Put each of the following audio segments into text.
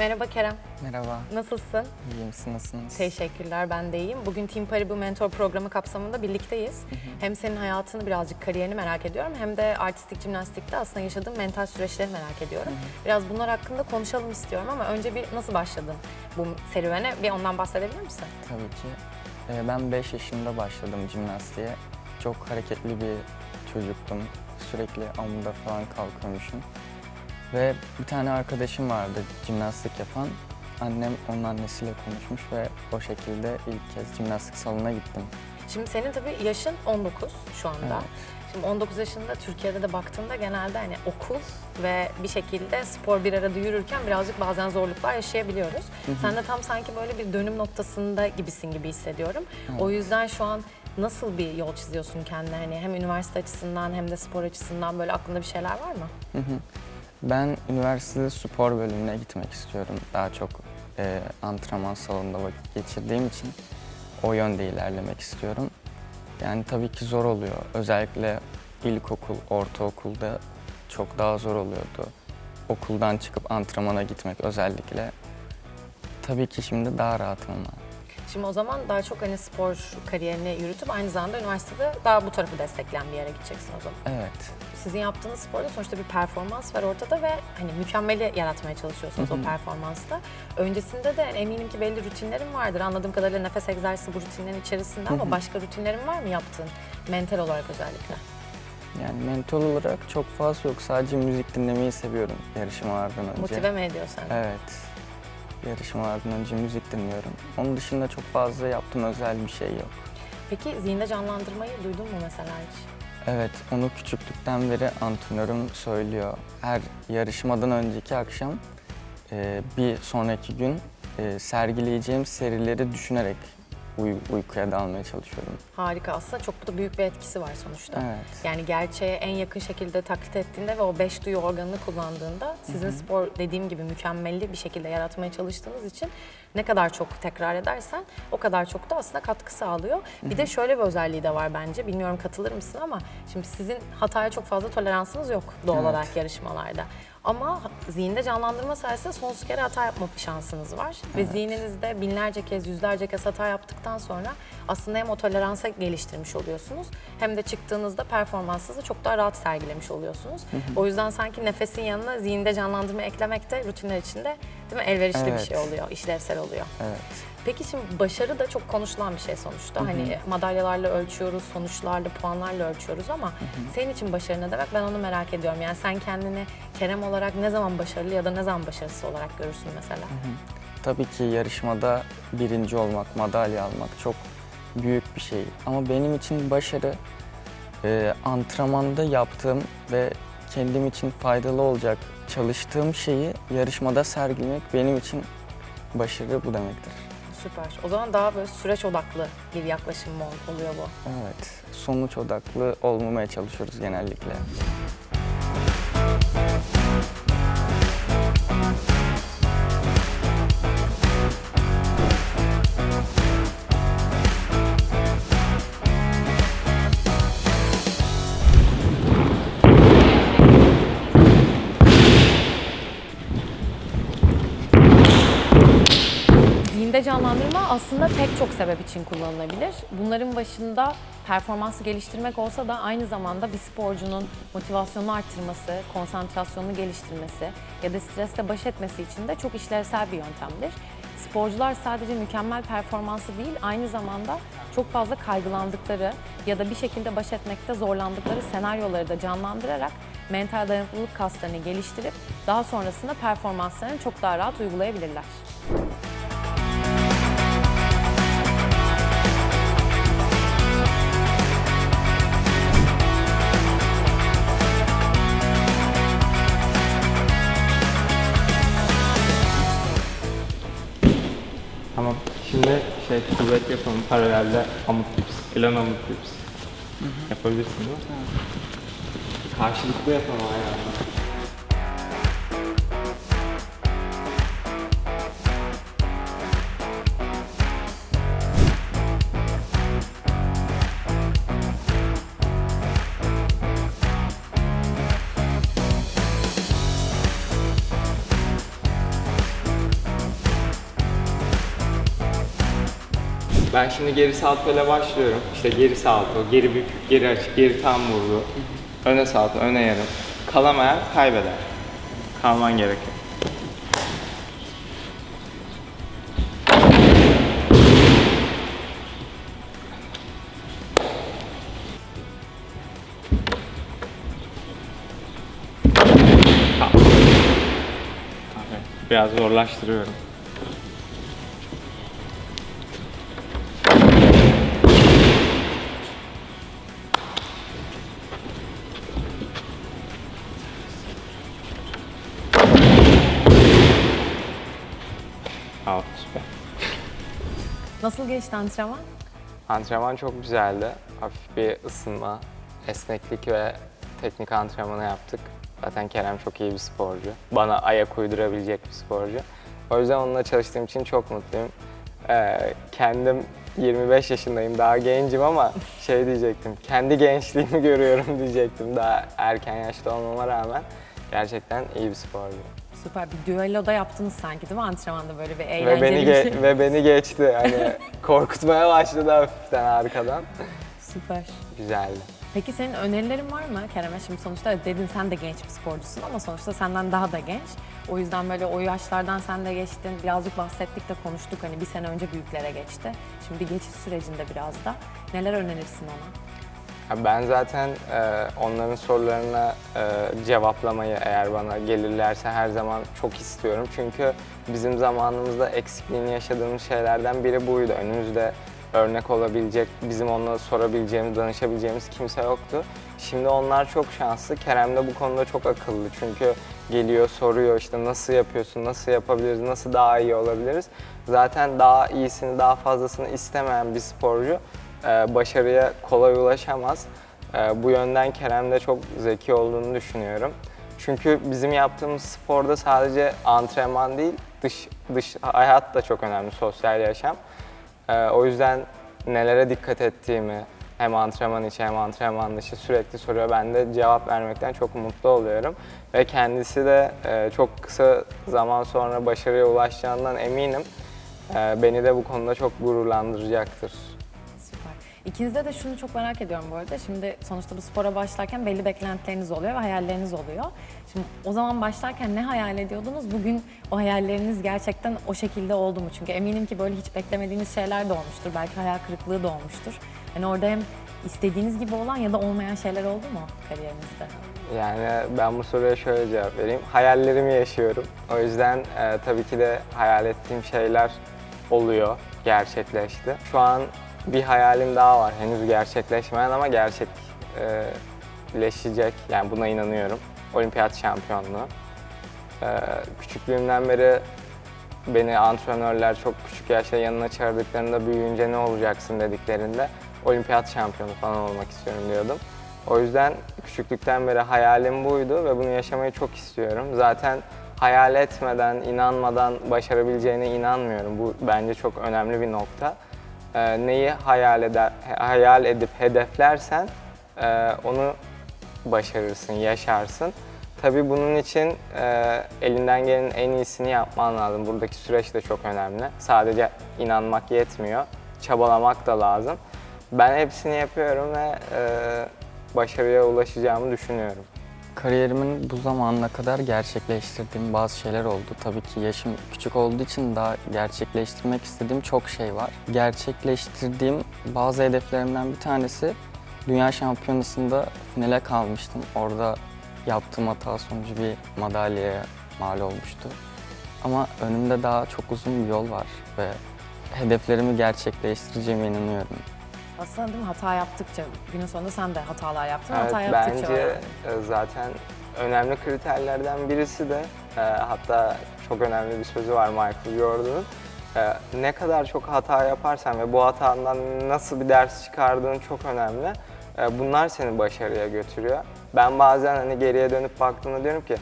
Merhaba Kerem, Merhaba, nasılsın? iyi misin, nasılsınız? Teşekkürler, ben de iyiyim. Bugün Team Paribu Mentor programı kapsamında birlikteyiz. Hem senin hayatını birazcık kariyerini merak ediyorum hem de artistik jimnastikte aslında yaşadığın mental süreçleri merak ediyorum. Biraz bunlar hakkında konuşalım istiyorum ama önce bir nasıl başladın bu serüvene? Bir ondan bahsedebilir misin? Tabii ki. Ee, ben 5 yaşında başladım jimnastiğe. Çok hareketli bir çocuktum. Sürekli amuda falan kalkıyormuşum. Ve bir tane arkadaşım vardı jimnastik yapan. Annem onun annesiyle konuşmuş ve o şekilde ilk kez jimnastik salonuna gittim. Şimdi senin tabii yaşın 19 şu anda. Evet. Şimdi 19 yaşında Türkiye'de de baktığında genelde hani okul ve bir şekilde spor bir arada yürürken birazcık bazen zorluklar yaşayabiliyoruz. Sen de tam sanki böyle bir dönüm noktasında gibisin gibi hissediyorum. O yüzden şu an nasıl bir yol çiziyorsun kendine? Hani hem üniversite açısından hem de spor açısından böyle aklında bir şeyler var mı? Hı hı. Ben üniversitede spor bölümüne gitmek istiyorum. Daha çok e, antrenman salonunda vakit geçirdiğim için o yönde ilerlemek istiyorum. Yani tabii ki zor oluyor. Özellikle ilkokul, ortaokulda çok daha zor oluyordu. Okuldan çıkıp antrenmana gitmek özellikle. Tabii ki şimdi daha rahatım ama. Şimdi o zaman daha çok hani spor kariyerini yürütüp aynı zamanda üniversitede daha bu tarafı destekleyen bir yere gideceksin o zaman. Evet, Sizin yaptığınız sporda sonuçta bir performans var ortada ve hani mükemmeli yaratmaya çalışıyorsunuz o performansta. Öncesinde de eminim ki belli rutinlerin vardır. Anladığım kadarıyla nefes egzersizi bu rutinlerin içerisinde ama başka rutinlerin var mı yaptığın mental olarak özellikle? yani mental olarak çok fazla yok. Sadece müzik dinlemeyi seviyorum yarışmalardan önce. Motive mi ediyor seni? Evet. Yarışmalardan önce müzik dinliyorum. Onun dışında çok fazla yaptığım özel bir şey yok. Peki zihinde canlandırmayı duydun mu mesela hiç? Evet, onu küçüklükten beri antrenörüm söylüyor. Her yarışmadan önceki akşam e, bir sonraki gün e, sergileyeceğim serileri düşünerek uy- uykuya dalmaya çalışıyorum. Harika aslında çok da büyük bir etkisi var sonuçta. Evet. Yani gerçeğe en yakın şekilde taklit ettiğinde ve o beş duyu organını kullandığında sizin spor dediğim gibi mükemmelli bir şekilde yaratmaya çalıştığınız için ne kadar çok tekrar edersen o kadar çok da aslında katkı sağlıyor. Bir de şöyle bir özelliği de var bence. Bilmiyorum katılır mısın ama şimdi sizin hataya çok fazla toleransınız yok doğal Evet. olarak yarışmalarda. Ama zihinde canlandırma sayesinde sonsuz kere hata yapma şansınız var. Ve zihninizde binlerce kez, yüzlerce kez hata yaptıktan sonra aslında hem o toleransa geliştirmiş oluyorsunuz hem de çıktığınızda performansınızı çok daha rahat sergilemiş oluyorsunuz. O yüzden sanki nefesin yanına zihinde canlandırma eklemek de rutinler içinde değil mi elverişli bir Evet. şey oluyor, işlevsel oluyor. Evet. Peki şimdi başarı da çok konuşulan bir şey sonuçta. Hani madalyalarla ölçüyoruz, sonuçlarla, puanlarla ölçüyoruz ama senin için başarı ne demek ben onu merak ediyorum. Yani sen kendini Kerem olarak ne zaman başarılı ya da ne zaman başarısız olarak görürsün mesela? Tabii ki yarışmada birinci olmak, madalya almak çok büyük bir şey. Ama benim için başarı e, antrenmanda yaptığım ve kendim için faydalı olacak çalıştığım şeyi yarışmada sergilemek benim için başarı bu demektir. Süper. O zaman daha böyle süreç odaklı bir yaklaşım oluyor bu? Evet, sonuç odaklı olmamaya çalışıyoruz genellikle. Zihinde canlandırma aslında pek çok sebep için kullanılabilir. Bunların başında performansı geliştirmek olsa da aynı zamanda bir sporcunun motivasyonunu arttırması, konsantrasyonunu geliştirmesi ya da stresle baş etmesi için de çok işlevsel bir yöntemdir. Sporcular sadece mükemmel performansı değil, aynı zamanda çok fazla kaygılandıkları ya da bir şekilde baş etmekte zorlandıkları senaryoları da canlandırarak mental dayanıklılık kaslarını geliştirip daha sonrasında performanslarını çok daha rahat uygulayabilirler. Tamam. Şimdi şey kuvvet yapalım paralelde amut dips, plan amut dips. Yapabilirsin değil mi? Karşılıklı yapalım aynı anda. Ben şimdi geri salto ile başlıyorum. İşte geri salto, geri bükük, geri açık, geri tam vurdu. Öne salto, öne yarım. Kalamayan kaybeder. Kalman gerekiyor. Biraz zorlaştırıyorum. Nasıl geçti antrenman? Antrenman çok güzeldi. Hafif bir ısınma, esneklik ve teknik antrenmanı yaptık. Zaten Kerem çok iyi bir sporcu. Bana ayak uydurabilecek bir sporcu. O yüzden onunla çalıştığım için çok mutluyum. Ee, kendim 25 yaşındayım, daha gencim ama şey diyecektim, kendi gençliğimi görüyorum diyecektim daha erken yaşta olmama rağmen. Gerçekten iyi bir sporcu. Süper bir düello da yaptınız sanki değil mi antrenmanda böyle bir Ve eğlenceli beni bir şey. ve beni geçti. Hani korkutmaya başladı hafiften arkadan. Süper. Güzeldi. Peki senin önerilerin var mı Kerem'e? Şimdi sonuçta dedin sen de genç bir sporcusun ama sonuçta senden daha da genç. O yüzden böyle o yaşlardan sen de geçtin. Birazcık bahsettik de konuştuk hani bir sene önce büyüklere geçti. Şimdi bir geçiş sürecinde biraz da. Neler önerirsin ona? Ben zaten e, onların sorularına e, cevaplamayı eğer bana gelirlerse her zaman çok istiyorum. Çünkü bizim zamanımızda eksikliğini yaşadığımız şeylerden biri buydu. Önümüzde örnek olabilecek, bizim onlara sorabileceğimiz, danışabileceğimiz kimse yoktu. Şimdi onlar çok şanslı. Kerem de bu konuda çok akıllı. Çünkü geliyor, soruyor işte nasıl yapıyorsun, nasıl yapabiliriz, nasıl daha iyi olabiliriz. Zaten daha iyisini, daha fazlasını istemeyen bir sporcu başarıya kolay ulaşamaz. E, bu yönden Kerem de çok zeki olduğunu düşünüyorum. Çünkü bizim yaptığımız sporda sadece antrenman değil, dış dış hayat da çok önemli, sosyal yaşam. E, o yüzden nelere dikkat ettiğimi hem antrenman içi hem antrenman dışı sürekli soruyor. Ben de cevap vermekten çok mutlu oluyorum. Ve kendisi de e, çok kısa zaman sonra başarıya ulaşacağından eminim. E, beni de bu konuda çok gururlandıracaktır. İkinizde de şunu çok merak ediyorum bu arada. Şimdi sonuçta bu spora başlarken belli beklentileriniz oluyor ve hayalleriniz oluyor. Şimdi o zaman başlarken ne hayal ediyordunuz? Bugün o hayalleriniz gerçekten o şekilde oldu mu? Çünkü eminim ki böyle hiç beklemediğiniz şeyler de olmuştur. Belki hayal kırıklığı da olmuştur. Yani orada hem istediğiniz gibi olan ya da olmayan şeyler oldu mu kariyerinizde? Yani ben bu soruya şöyle cevap vereyim. Hayallerimi yaşıyorum. O yüzden e, tabii ki de hayal ettiğim şeyler oluyor, gerçekleşti. Şu an bir hayalim daha var. Henüz gerçekleşmeyen ama gerçekleşecek. Yani buna inanıyorum. Olimpiyat şampiyonluğu. E, küçüklüğümden beri beni antrenörler çok küçük yaşta yanına çağırdıklarında büyüyünce ne olacaksın dediklerinde olimpiyat şampiyonu falan olmak istiyorum diyordum. O yüzden küçüklükten beri hayalim buydu ve bunu yaşamayı çok istiyorum. Zaten hayal etmeden, inanmadan başarabileceğine inanmıyorum. Bu bence çok önemli bir nokta. Ee, neyi hayal eder, hayal edip hedeflersen e, onu başarırsın, yaşarsın. Tabii bunun için e, elinden gelenin en iyisini yapman lazım. Buradaki süreç de çok önemli. Sadece inanmak yetmiyor, çabalamak da lazım. Ben hepsini yapıyorum ve e, başarıya ulaşacağımı düşünüyorum. Kariyerimin bu zamanına kadar gerçekleştirdiğim bazı şeyler oldu. Tabii ki yaşım küçük olduğu için daha gerçekleştirmek istediğim çok şey var. Gerçekleştirdiğim bazı hedeflerimden bir tanesi Dünya Şampiyonası'nda finale kalmıştım. Orada yaptığım hata sonucu bir madalyaya mal olmuştu. Ama önümde daha çok uzun bir yol var ve hedeflerimi gerçekleştireceğime inanıyorum. Aslında değil mi hata yaptıkça, günün sonunda sen de hatalar yaptın. Evet, hata yaptıkça bence öğrendin. e, zaten önemli kriterlerden birisi de e, hatta çok önemli bir sözü var Michael Jordan'ın. E, ne kadar çok hata yaparsan ve bu hatandan nasıl bir ders çıkardığın çok önemli. E, bunlar seni başarıya götürüyor. Ben bazen hani geriye dönüp baktığımda diyorum ki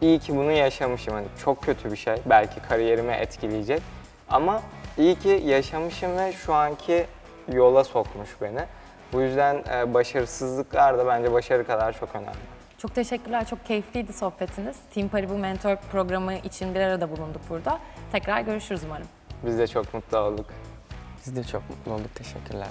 iyi ki bunu yaşamışım. Hani çok kötü bir şey. Belki kariyerimi etkileyecek. Ama iyi ki yaşamışım ve şu anki yola sokmuş beni. Bu yüzden e, başarısızlıklar da bence başarı kadar çok önemli. Çok teşekkürler. Çok keyifliydi sohbetiniz. Team Paribu Mentor programı için bir arada bulunduk burada. Tekrar görüşürüz umarım. Biz de çok mutlu olduk. Biz de çok mutlu olduk. Teşekkürler.